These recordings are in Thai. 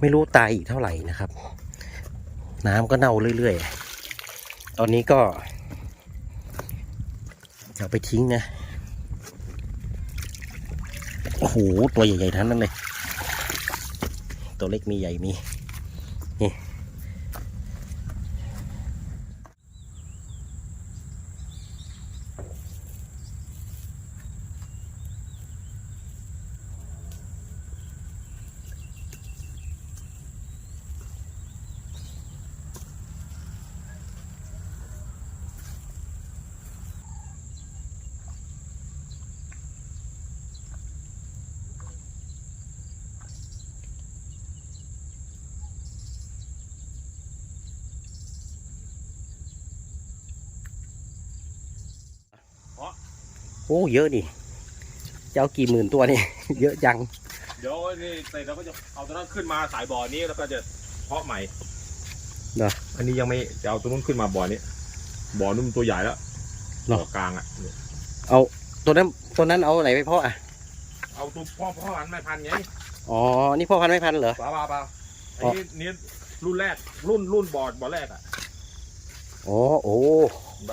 ไม่รู้ตายอีกเท่าไหร่นะครับ น้ำก็เน่าเรื่อยๆ ตอนนี้ก็เอาไปทิ้งนะ โอ้โห ตัวใหญ่ๆทั้งนั้นเลย ตัวเล็กมีใหญ่มี โอ้เยอะดิจะเอากี่หมื่นตัวนี่เยอะจัง เดี๋ยวนี่เสร็จเราก็จะเอาตัวนั้นขึ้นมาสายบ่อนี้แล้วก็จะเพาะใหม่เหรอ อันนี้ยังไม่จะเอาตัวนู้นขึ้นมาบ่อนี้บ่อนุ่มตัวใหญ่แล้วเหรอ บ่อกลางอะเอาตัวนั้นตัวนั้นเอาไหนไปเพาะอะ เอาตัวพ่อพ่อพันธุ์ไม่พันธุ์ไงอ๋อ นี่พ่อพันธุ์ไม่พันธุ์เหรอเปล่าเปล่าเปล่าอันอ๋อนี้นี่รุ่นแรกรุ่นรุ่นบ่อบ่อแรกอะ อ๋อ โอ้ส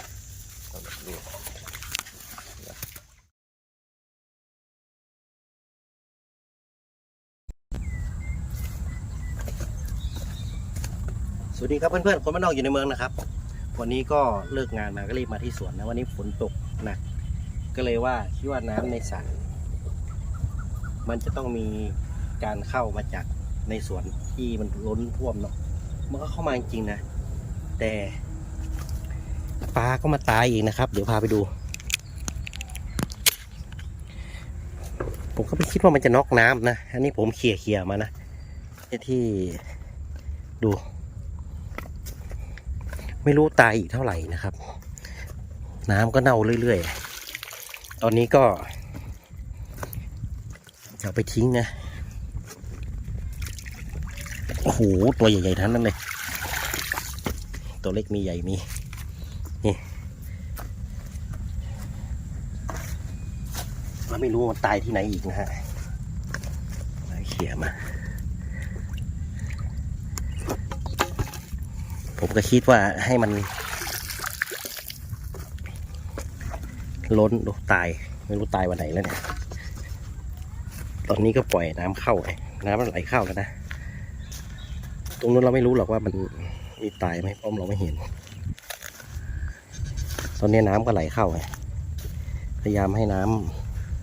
วัสดีครับเพื่อนๆ คนบ้านนอกอยู่ในเมืองนะครับ วันนี้ก็เลิกงานมาก็รีบมาที่สวนนะวันนี้ฝนตกหนัก ก็เลยว่าคิดว่าน้ำในสระมันจะต้องมีการเข้ามาจากในสวนที่มันล้นท่วมเนาะมันก็เข้ามาจริงๆนะ แต่ปลาก็มาตายอีกนะครับ เดี๋ยวพาไปดู ผมก็ไม่คิดว่ามันจะน็อกน้ำนะ อันนี้ผมเขี่ยเขี่ยมานะที่ดู ไม่รู้ตายอีกเท่าไหร่นะครับ น้ำก็เน่าเรื่อยๆ ตอนนี้ก็จะไปทิ้งนะ โอ้โห ตัวใหญ่ๆทั้งนั้นเลย ตัวเล็กมีใหญ่มี นี่เราไม่รู้มันตายที่ไหนอีกนะฮะเขี่ยมา ผมก็คิดว่าให้มัน ล้นโอ้ตาย ไม่รู้ตายวันไหนแล้วเนี่ย ตอนนี้ก็ปล่อยน้ำเข้าไงน้ำมันไหลเข้าแล้วนะ ตรงนู้นเราไม่รู้หรอกว่ามันมีตายไหมเพราะเราไม่เห็น ตอนนี้น้ำก็ไหลเข้าไงพยายามให้น้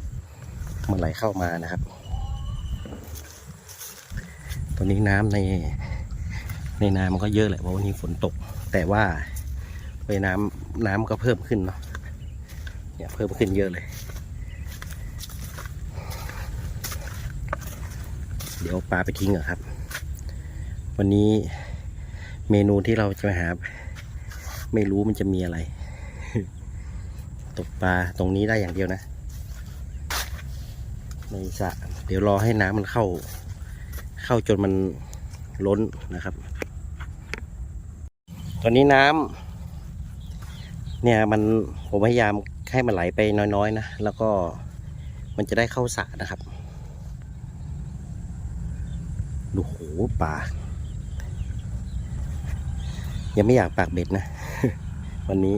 ำมันไหลเข้ามานะครับ ตอนนี้น้ำใน ในนามันก็เยอะแหละเพราะวันนี้ฝนตก แต่ว่าไปน้ำน้ำก็เพิ่มขึ้นเนาะเนี่ยเพิ่มขึ้นเยอะเลย เดี๋ยวปลาไปทิ้งเหรอะครับ วันนี้เมนูที่เราจะหา ไม่รู้มันจะมีอะไร ตกปลาตรงนี้ได้อย่างเดียวนะในสระเดี๋ยวรอให้น้ำมันเข้า เข้าจนมันล้นนะครับ ตอนนี้น้ำเนี่ยมันผมพยายามให้มันไหลไปน้อยๆนะแล้วก็มันจะได้เข้าสระนะครับดูโหป่ายังไม่อยากปากเบ็ดนะ วันนี้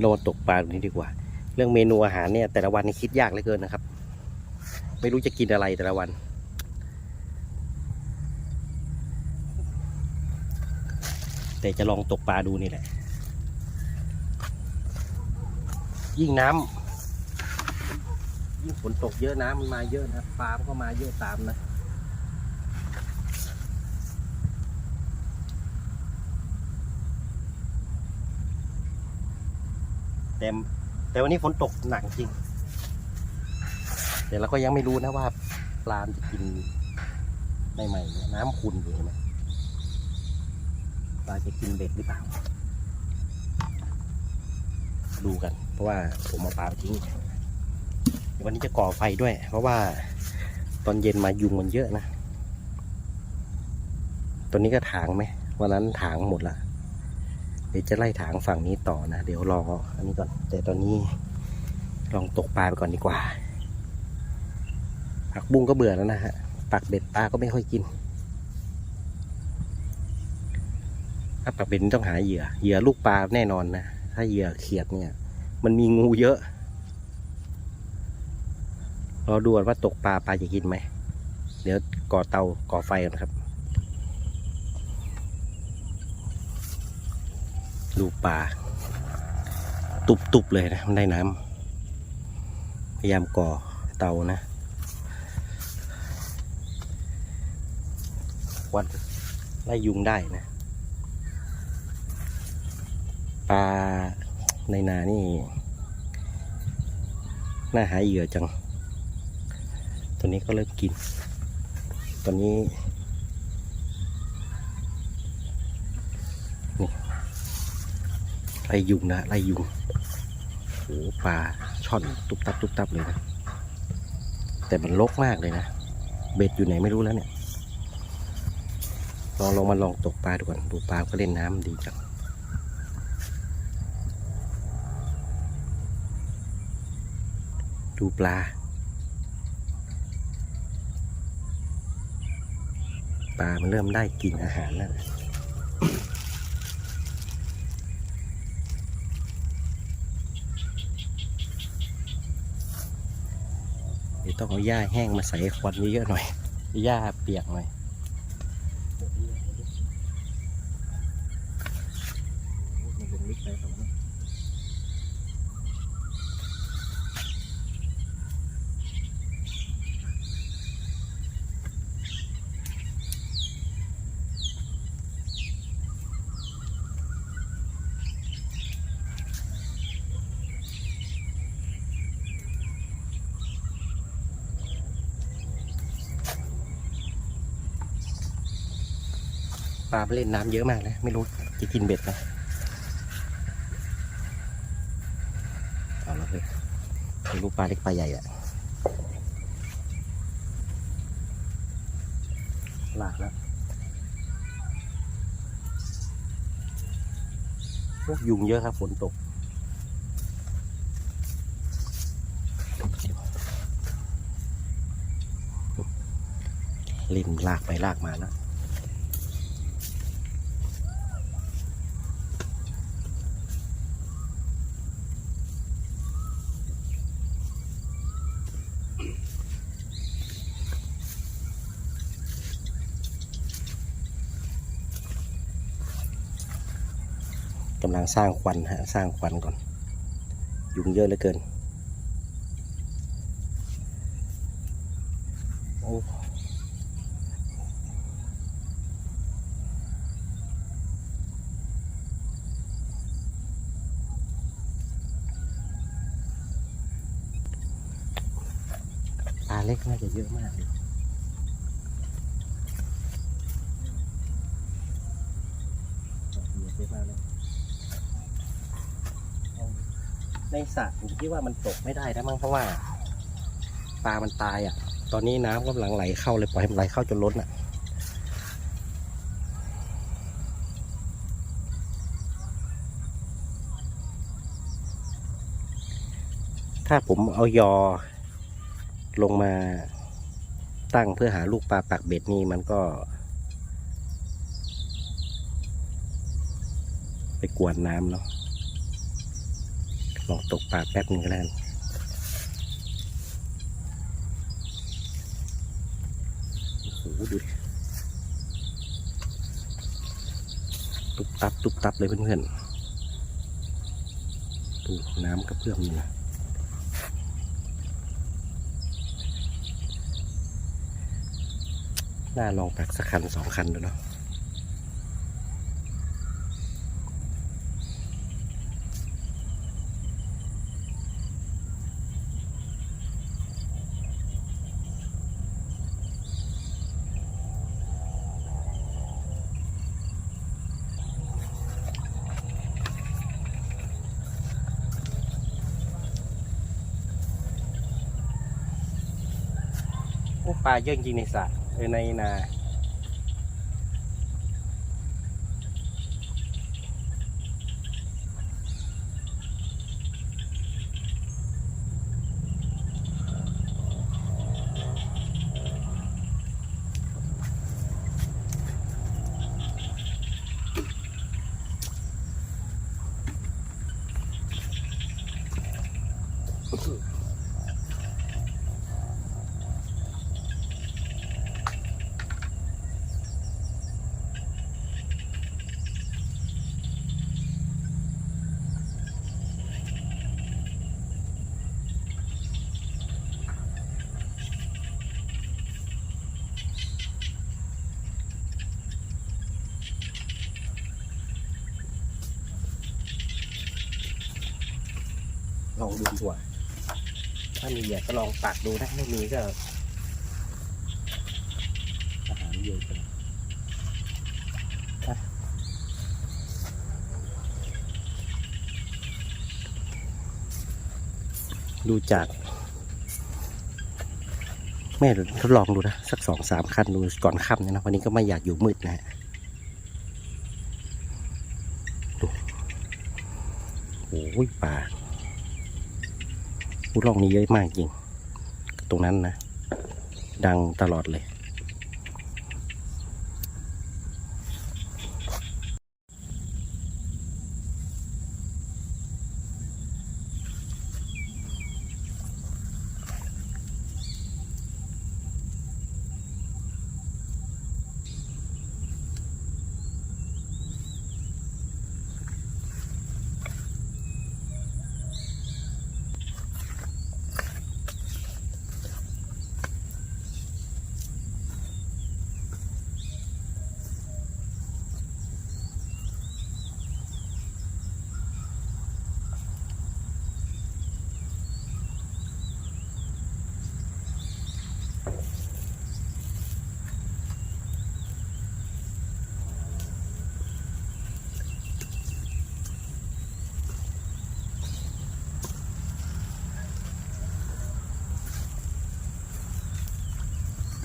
เรามาตกปลาตรงนี้ดีกว่า เรื่องเมนูอาหารเนี่ยแต่ละวันนี่คิดยากเหลือเกินนะครับ ไม่รู้จะกินอะไรแต่ละวัน แต่จะลองตกปลาดูนี่แหละ ยิ่งน้ำยิ่งฝนตกเยอะน้ำมันมาเยอะนะปลามันก็มาเยอะตามนะแต่แต่วันนี้ฝนตกหนักจริง แต่เราก็ยังไม่รู้นะว่าปลาจะกินใหม่ๆน้ำขุ่นอยู่เห็นไหม ปลาจะกินเบ็ดหรือเปล่า ดูกัน เพราะว่าผมเอาปลาไปทิ้งเดี๋ยววันนี้จะก่อไฟด้วย เพราะว่าตอนเย็นมายุงมันเยอะนะ ตัวนี้ก็ถางไหม วันนั้นถางหมดละเดี๋ยวจะไล่ถางฝั่งนี้ต่อนะ เดี๋ยวรออันนี้ก่อน แต่ตอนนี้ลองตกปลาไปก่อนดีกว่า ผักบุ้งก็เบื่อแล้วนะฮะ ปักเบ็ดปลาก็ไม่ค่อยกิน ถ้าปลาเป็นต้องหาเหยื่อ เหยื่อลูกปลาแน่นอนนะ ถ้าเหยื่อเขียดเนี่ย มันมีงูเยอะเรอดูก่อนว่าตกปลาปลาจะกินไหม เดี๋ยวก่อเตาก่อไฟกันครับ ดูปลาตุบๆเลยนะ มันได้น้ำพยายามก่อเตานะ วัดไล่ยุงได้นะ ป ลาในนานี่น่าหายเหยื่อจัง ตัวนี้ก็เริ่มกิน ตัวนี้นี่ไล่ยุงนะไล่ยุงโอ้ปลาช่อนตุบตับตุบตับเลยนะ แต่มันลกมากเลยนะ เบ็ดอยู่ไหนไม่รู้แล้วเนี่ย ลองลงมาลองตกปลาดูก่อน ดูปลาก็เล่นน้ำดีจัง ดูปลา ปลา มันเริ่มได้กินอาหารแล้วเดี๋ยวต้องเอาหญ้าแห้งมาใส่ควันเยอะๆหน่อย หญ้าเปียกหน่อย มันลงลึกไปครับผม ปลาไปเล่นน้ำเยอะมากนะ ไม่รู้จะกินเบ็ดไหมเอาละเลยไม่รู้ปลาเล็กปลาใหญ่อะหลากแล้วพวกยุงเยอะครับฝนตกลิมลากไปลากมาแล้ว กำลังสร้างควันฮะสร้างควันก่อน ยุงเยอะเหลือเกิน โอ้ปลาเล็กน่าจะเยอะมากเลย เยอะมากเลย ใน คิดว่ามันตกไม่ได้นะมั้งเพราะว่าปลามันตายอะ ตอนนี้น้ำกำลังไหลเข้าเลยปล่อยให้มันไหลเข้าจนล้นอะถ้าผมเอายอลงมาตั้งเพื่อหาลูกปลาปากเบ็ดนี่มันก็ ไปกวนน้ำเนาะ ลองตกปลาแป๊บนึงก็แล้วกันโอ้โหดูดิตุบตับตุบตับเลยเพื่อนๆดูน้ำกระเพื่อมอยู่นะน่าลองตักสักคันสองคันดูเนาะ ปลาเยอะจริงในสระในนา ดูดีกว่า ถ้ามีเหยื่อก็ลองตักดูนะไม่มีก็อาหารเยอะไปดูจาก แม่ทดลองดูนะ สักสองสามคันดูก่อนค่ำเนี่ยนะวันนี้ก็ไม่อยากอยู่มืดนะฮะดูโอ้ยป่า ผู้ร่องนี้เยอะมากจริง ตรงนั้นนะ ดังตลอดเลย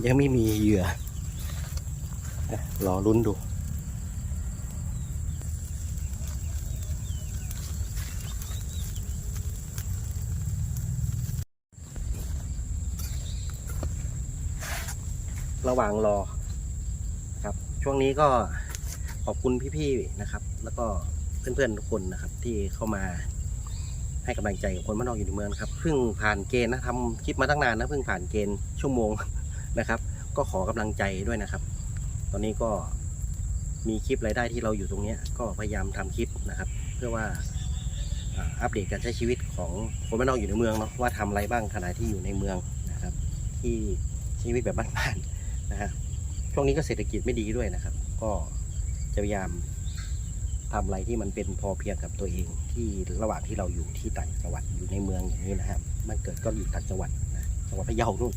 ยังไม่มีเหยื่อรอลุ้นดู ระหว่างรอครับ ช่วงนี้ก็ขอบคุณพี่ๆนะครับ แล้วก็เพื่อนๆทุกคนนะครับ ที่เข้ามาให้กำลังใจกับคนบ้านนอกอยู่ในเมืองครับเพิ่งผ่านเกณฑ์นะทำคลิปมาตั้งนานนะเพิ่งผ่านเกณฑ์ชั่วโมง นะครับ ก็ขอกำลังใจด้วยนะครับ ตอนนี้ก็มีคลิปรายได้ที่เราอยู่ตรงนี้ก็พยายามทำคลิปนะครับ เพื่อว่าอัปเดตการใช้ชีวิตของคนบ้านนอกอยู่ในเมืองเนาะว่าทำอะไรบ้างขณะที่อยู่ในเมืองนะครับ ที่ชีวิตแบบบ้านๆนะฮะช่วงนี้ก็เศรษฐกิจไม่ดีด้วยนะครับ ก็จะพยายามทำอะไรที่มันเป็นพอเพียงกับตัวเองที่ระหว่างที่เราอยู่ที่ต่างจังหวัดอยู่ในเมืองอย่างนี้นะครับมันเกิดก็อยู่ต่างจังหวัดนะจังหวัดพะเยานู่น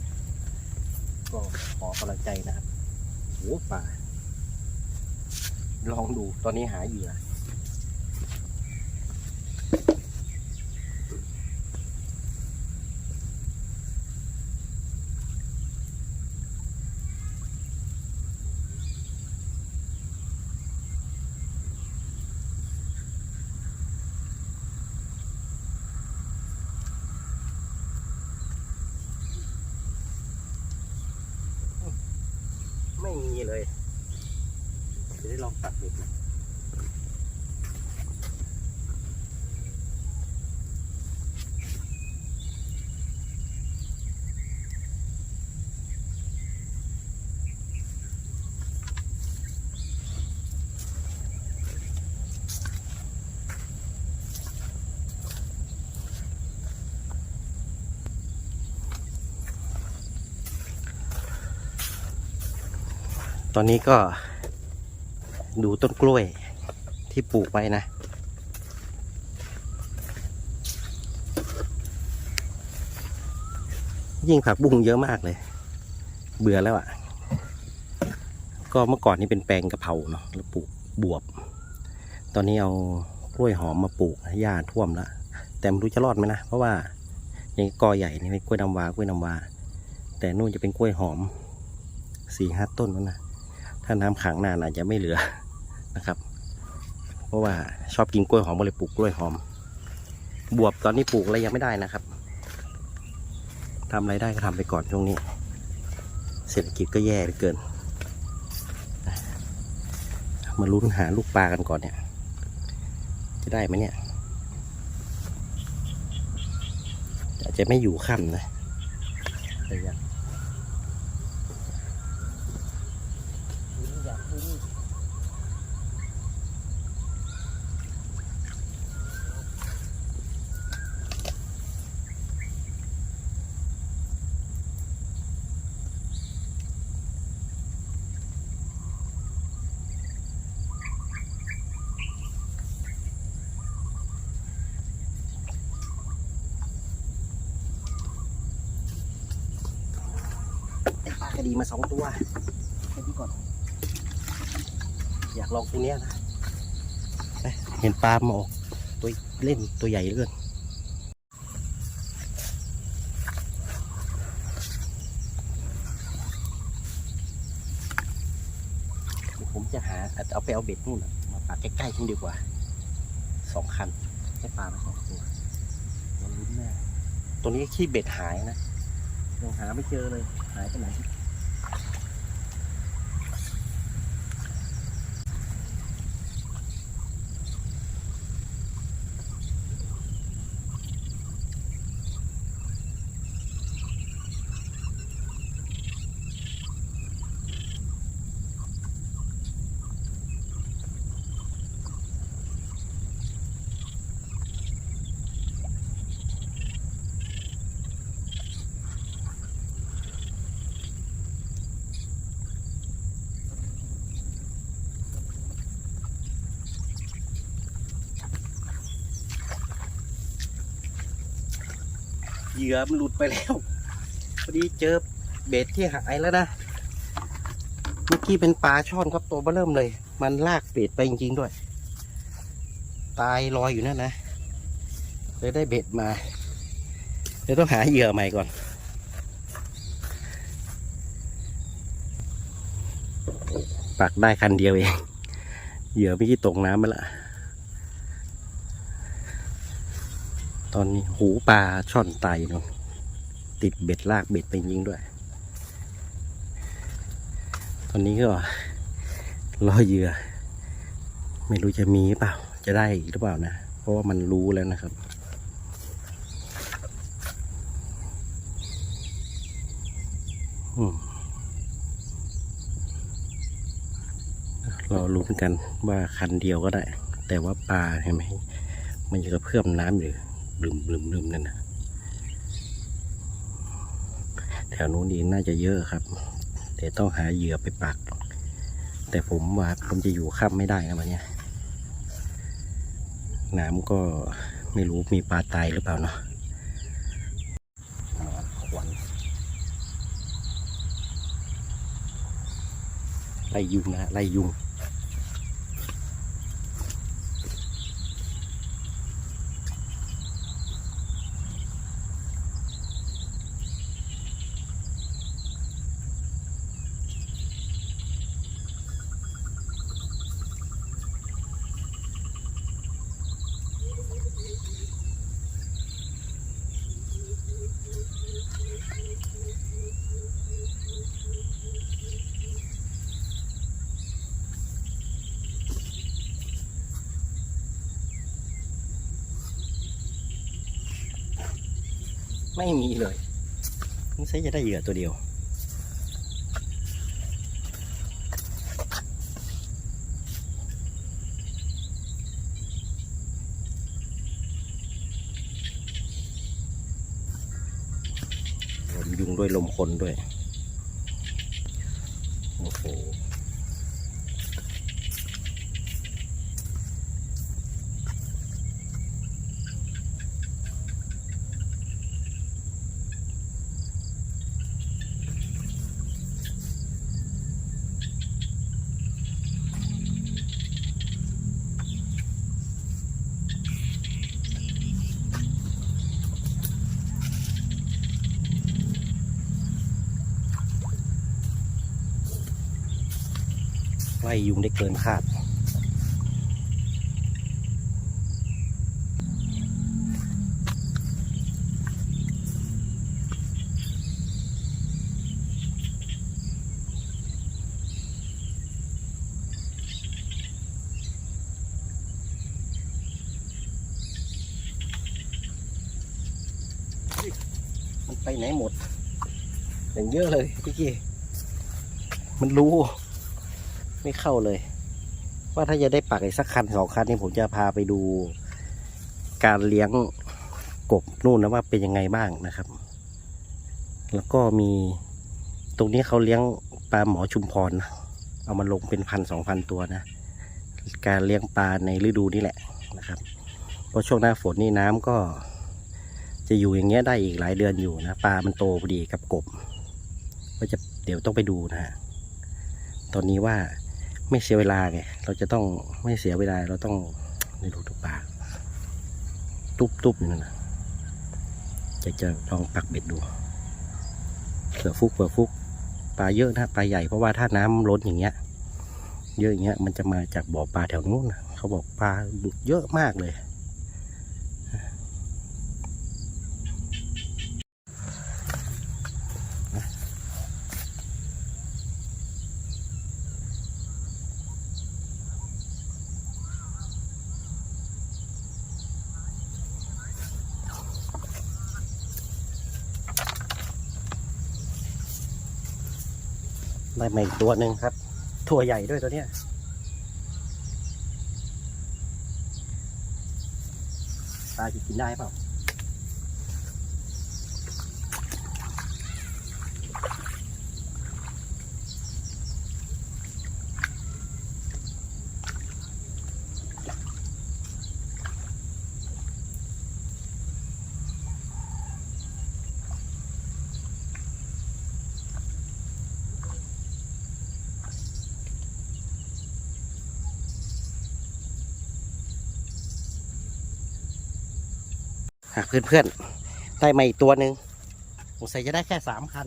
ก็ขอกำลังใจนะครับโอ้ป่าลองดูตอนนี้หาเหยื่อไม่มีเลยเดี๋ยวได้ลองตัดดู ตอนนี้ก็ดูต้นกล้วยที่ปลูกไว้นะ ยิ่งผักบุ้งเยอะมากเลย เบื่อแล้วอะ่ะ ก็เมื่อก่อนนี่เป็นแปลงกะเพราเนาะแล้วปลูกบวบ ตอนนี้เอากล้วยหอมมาปลูกหญ้าท่วมแล้ว แต่ไม่รู้จะรอดไหมนะ เพราะว่าอย่างกอใหญ่นี่เป็นกล้วยน้ำวากล้วยน้ำวา แต่นู่นจะเป็นกล้วยหอมสี่ห้าต้นแล้วนะ ถ้าน้ำขังนานอาจจะไม่เหลือนะครับ เพราะว่าชอบกินกล้วยหอมก็เลยปลูกกล้วยหอม บวบตอนนี้ปลูกอะไรยังไม่ได้นะครับทำอะไรได้ก็ทำไปก่อนช่วงนี้ เศรษฐกิจก็แย่เหลือเกิน มาลุ้นหาลูกปลากันก่อนเนี่ย จะได้ไหมเนี่ยอาจจะไม่อยู่ค่ำนะระยะ สองตัวแค่นี้ก่อน อยากลองตัวเนี้ยนะไปเห็นปลามาออก ตัวเล่นตัวใหญ่เหลือเกินเดี๋ยวผมจะหาอาจจะเอาไปเอาเบ็ดนู่นน่ะมาปักใกล้ๆนี่ดีกว่าสองคันให้ปลามาสองตัวเราลุ้นแน่ตัวนี้ขี้เบ็ดหายนะยังหาไม่เจอเลย หายไปไหน เหยื่อมันหลุดไปแล้วพอดีเจอเบ็ดที่หายแล้วนะเมื่อกี้เป็นปลาช่อนครับตัวเบ้อเริ่มเลย มันลากเบ็ดไปจริงๆด้วย ตายลอยอยู่นั่นนะเลยได้เบ็ดมาเดี๋ยวต้องหาเหยื่อใหม่ก่อน ปักได้คันเดียวเอง เหยื่อไม่อกี่ตกน้ำไปละ ตอนนี้หูปลาช่อนไตเนาะติดเบ็ดลากเบ็ดไปยิงด้วย ตอนนี้ก็รอเหยื่อ ไม่รู้จะมีหรือเปล่า จะได้อีกหรือเปล่านะ เพราะว่ามันรู้แล้วนะครับอืมรอลุ้นกันว่าคันเดียวก็ได้ แต่ว่าปลาเห็นไหมมันจะกระเพื่อมน้ำอยู่ บลืมบลืมบลืมนั่นนะแถวนู้นนี่น่าจะเยอะครับ แต่ต้องหาเหยื่อไปปัก แต่ผมว่าผมจะอยู่ค่ำไม่ได้นะวันเนี้ยน้ำก็ไม่รู้มีปลาตายหรือเปล่าเนาะอ่าขวัญไล่ยุงนะไล่ยุง ไม่มีเลยสงสัยจะได้เหยื่อตัวเดียว ลมยุงด้วยลมคนด้วย ไล่ยุงได้เกินคาด มันไปไหนหมดอย่างเยอะเลยพี่กี้ มันรู้ ไม่เข้าเลย ว่าถ้าจะได้ปักอีกสักคันสองคันนี่ผมจะพาไปดูการเลี้ยงกบนู่นนะว่าเป็นยังไงบ้างนะครับ แล้วก็มีตรงนี้เขาเลี้ยงปลาหมอชุมพรนะเอามาลงเป็นพันสองพันตัวนะ การเลี้ยงปลาในฤดูนี้แหละนะครับ เพราะช่วงหน้าฝนนี่น้ำก็ จะอยู่อย่างเงี้ยได้อีกหลายเดือนอยู่นะปลามันโตพอดีกับกบ ก็จะเดี๋ยวต้องไปดูนะฮะตอนนี้ว่า ไม่เสียเวลาไงเราจะต้องไม่เสียเวลาเราต้องในรูทุกปลาตุบตุ๊บอยู่นั่นนะจะจะลองปักเบ็ดดูเผื่อฟุกเผื่อฟุกปลาเยอะนะปลาใหญ่เพราะว่าถ้าน้ำล้นอย่างเงี้ย เยอะอย่างเงี้ยมันจะมาจากบ่อปลาแถวนู้นนะเขาบอกปลาดุเยอะมากเลย ได้มาอีกตัวหนึ่งครับตัวใหญ่ด้วยตัวเนี้ยปลาจะกินได้เปล่า เพื่อนๆ ได้มาอีกตัวหนึ่งผมใส่จะได้แค่สามคัน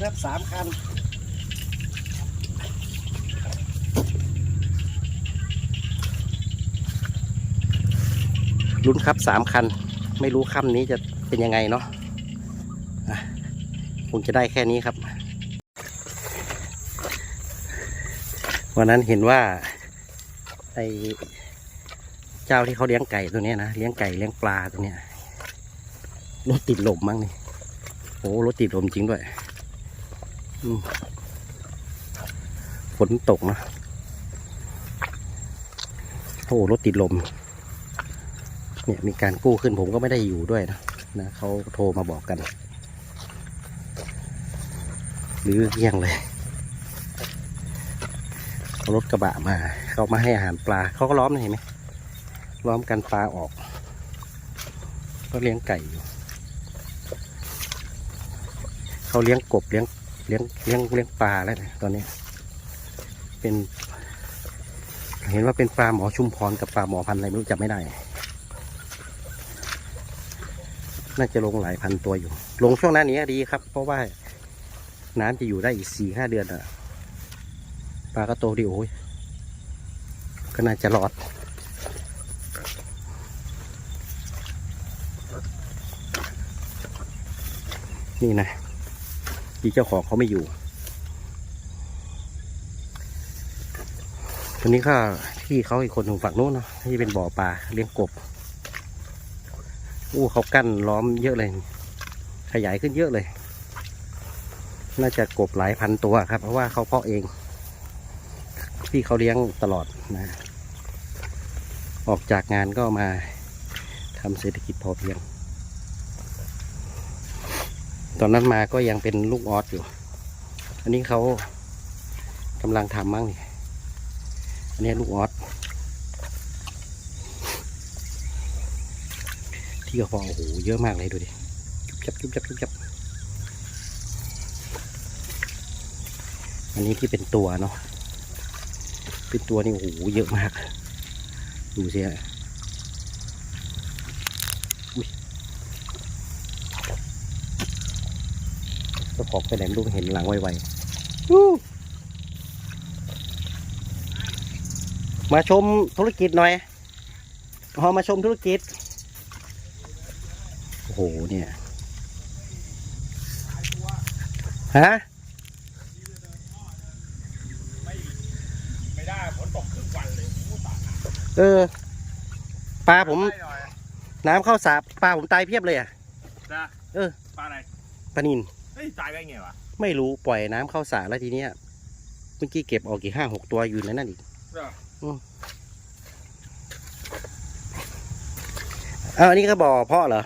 ครับสามคันลุ้นครับสามคัน ไม่รู้ค่ำนี้จะเป็นยังไงเนาะคงจะได้แค่นี้ครับ วันนั้นเห็นว่าไอเจ้าที่เขาเลี้ยงไก่ตัวนี้นะเลี้ยงไก่เลี้ยงปลาตัวเนี้ยรถติดลมมั้งนี่โอ้รถติดลมจริงด้วย ฝนตกนะ โอ้รถติดลม เนี่ยมีการกู้ขึ้นผมก็ไม่ได้อยู่ด้วยนะนะเขาโทรมาบอกกัน หรือเยี่ยงเลยรถกระบะมา เขามาให้อาหารปลา เขาก็ล้อมนะเห็นไหมล้อมกันปลาออก ก็เลี้ยงไก่อยู่ เขาเลี้ยงกบเลี้ยง เลี้ยงเลี้ยงเลี้ยงปลาแล้วนะตอนนี้ เป็น เห็นว่าเป็นปลาหมอชุมพรกับปลาหมอพันธุ์อะไรไม่รู้จำไม่ได้ น่าจะลงหลายพันตัวอยู่ ลงช่วงหน้านี้ดีครับ เพราะว่าน้ำจะอยู่ได้อีกสี่ห้าเดือนอะปลาก็โตดีโอ้ยก็น่าจะรอดนี่นะ ที่เจ้าของเขาไม่อยู่คนนี้ก็ที่เขาอีกคนหนึ่งฝั่งนู้นเนาะที่เป็นบ่อปลาเลี้ยงกบอู้เขากั้นล้อมเยอะเลย ขยายขึ้นเยอะเลย น่าจะกบหลายพันตัวครับ เพราะว่าเขาเพาะเองพี่เขาเลี้ยงตลอดนะออกจากงานก็มาทำเศรษฐกิจพอเพียง ตอนนั้นมาก็ยังเป็นลูกออสอยู่ อันนี้เขากำลังทำมั้งนี่อันนี้ลูกออสที่กระพอโอ้โหเยอะมากเลยดูดิจุบจับจุบจับจุบจับอันนี้ที่เป็นตัวเนาะเป็นตัวนี่โอ้โหเยอะมากดูสิฮะ จ้าของไปไหนไม่รู้เห็นหลังไวๆอู้มาชมธุรกิจหน่อยพอมาชมธุรกิจ โอ้โห เนี่ย ฮะไม่ได้ฝนตกครึ่งวันเลยโอ้ตายเออ ปลาผมได้หน่อยน้ำเข้าสาบปลาผมตายเพียบเลยอะนะเออ ปลาอะไร ปลานิน เฮ้ยตายได้ไงวะไม่รู้ปล่อยน้ำเข้าสาแล้วทีเนี้ยเมื่อกี้เก็บออกกี่ห้าหกตัวอยู่ในนั่นอีกเอออ้าวอันนี้ก็บ่อพ่อเหรอ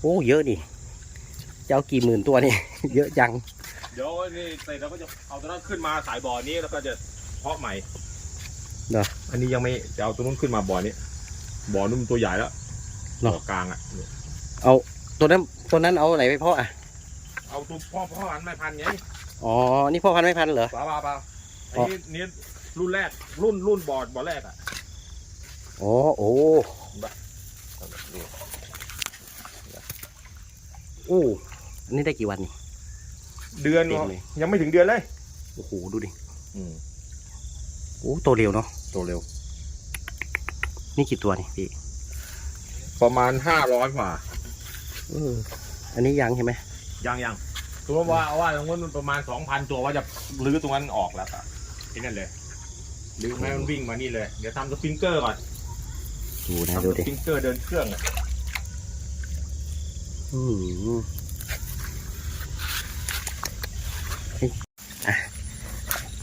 โอ้เยอะดิจะเอากี่หมื่นตัวนี่ เยอะจังเดี๋ยวนี่เสร็จเราก็จะเอาตัวนั้นขึ้นมาสายบ่อนี้แล้วก็จะเพาะใหม่เหรออันนี้ยังไม่จะเอาตัวนู้นขึ้นมาบ่อนี้บ่อนุ่มตัวใหญ่แล้วเหรอ บ่อกลางอะ เอาตัวนั้นตัวนั้นเอาไหนไปพ่ออะ เอาตัวพ่อพ่ออันไม่พันไงอ๋อ นี่พ่อพันธุ์ไม่พันธุ์เหรอ ปลาปลาปลาอันอ๋อนี้นี่รุ่นแรก รุ่นรุ่นบ่อบ่อแรกอะอ๋อ โอ้โอ้อันนี้ได้กี่วันนี่ เดือนเต็มเลย ยังไม่ถึงเดือนเลยโอ้โห ดูดิอืมโอ้โตเร็วเนาะ โตเร็ว นี่กี่ตัวนี่พี่ประมาณห้าร้อยกว่า เออ อันนี้ยังใช่ไหม ยังยังตัวว่าว่าตรงนั้นมันประมาณสองพันตัวว่าจะรื้อตรงนั้นออกแล้วอะที่นั่นเลยรื้อไม่ให้มันวิ่งมานี่เลย เดี๋ยวทำสปริงเกอร์ก่อนดูนะทำดูสดิปริงเกอร์เดินเครื่องอะอืมอะ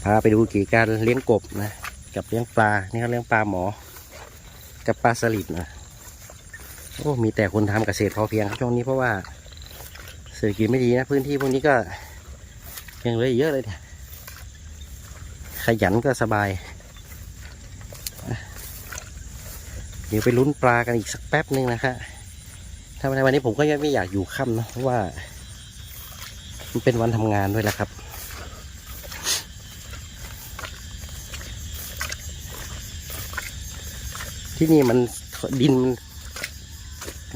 พาไปดูกี่การเลี้ยงกบนะ กับเลี้ยงปลา นี่เขาเลี้ยงปลาหมอ กับปลาสลิดนะโอ้มีแต่คนทำเกษตรพอเพียงครับช่วงนี้เพราะว่า เศรษฐกิจไม่ดีนะ พื้นที่พวกนี้ก็ยังเหลือเยอะเลยเนี่ยขยันก็สบาย เดี๋ยวไปลุ้นปลากันอีกสักแป๊บหนึ่งนะฮะถ้าในวันนี้ผมก็ยังไม่อยากอยู่ค่ำนะเพราะว่า มันเป็นวันทำงานด้วยแหละครับ ที่นี่มันดิน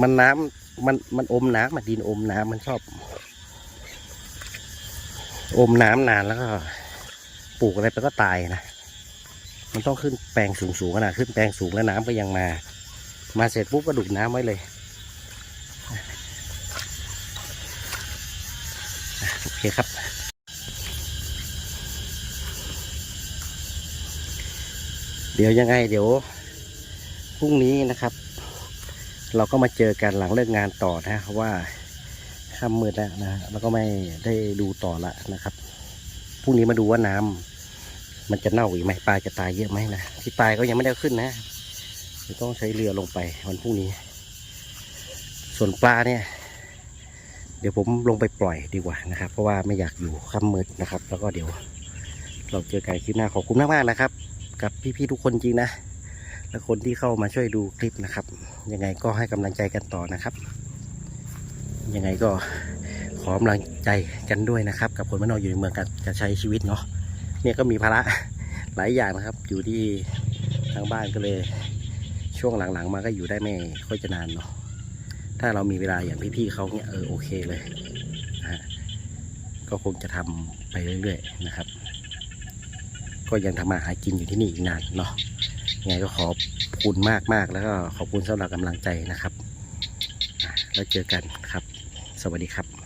มันน้ำ มันมันอมน้ำมันดินอมน้ำมันชอบ อมน้ำนานแล้วก็ ปลูกอะไรไปก็ตายนะมันต้องขึ้นแปลงสูงๆขนาดขึ้นแปลงสูงแล้วน้ำก็ยังมา มาเสร็จปุ๊บก็ดูดน้ำไว้เลย โอเคครับ เดี๋ยวยังไงเดี๋ยวพรุ่งนี้นะครับ เราก็มาเจอกันหลังเลิกงานต่อนะเพราะว่าค่ำมืดแล้วนะแล้วก็ไม่ได้ดูต่อละนะครับพรุ่งนี้มาดูว่าน้ำมันจะเน่าอีกไหมปลาจะตายเยอะไหมนะที่ตายก็ยังไม่ได้ขึ้นนะต้องใช้เรือลงไปวันพรุ่งนี้ ส่วนปลาเนี่ย เดี๋ยวผมลงไปปล่อยดีกว่านะครับ เพราะว่าไม่อยากอยู่ค่ำมืดนะครับ แล้วก็เดี๋ยว เราเจอกันคลิปหน้าขอบคุณมากๆนะครับ กับพี่ๆทุกคนจริงนะและคนที่เข้ามาช่วยดูคลิปนะครับ ยังไงก็ให้กำลังใจกันต่อนะครับ ยังไงก็ขอกำลังใจกันด้วยนะครับ กับคนมานอกอยู่ในเมืองกันจะใช้ชีวิตเนาะเนี่ยก็มีภาระหลายอย่างนะครับ อยู่ที่ทางบ้านก็เลย ช่วงหลังๆ มาก็อยู่ได้ไม่ค่อยจะนานเนาะถ้าเรามีเวลาอย่างพี่ๆเขาเนี่ยเออโอเคเลยนะฮะก็คงจะทำไปเรื่อยๆนะครับ ก็ยังทำมาหากินอยู่ที่นี่อีกนานเนาะ ยังไงก็ขอบคุณมากมากแล้วก็ขอบคุณสำหรับกำลังใจนะครับ แล้วเจอกันครับ สวัสดีครับ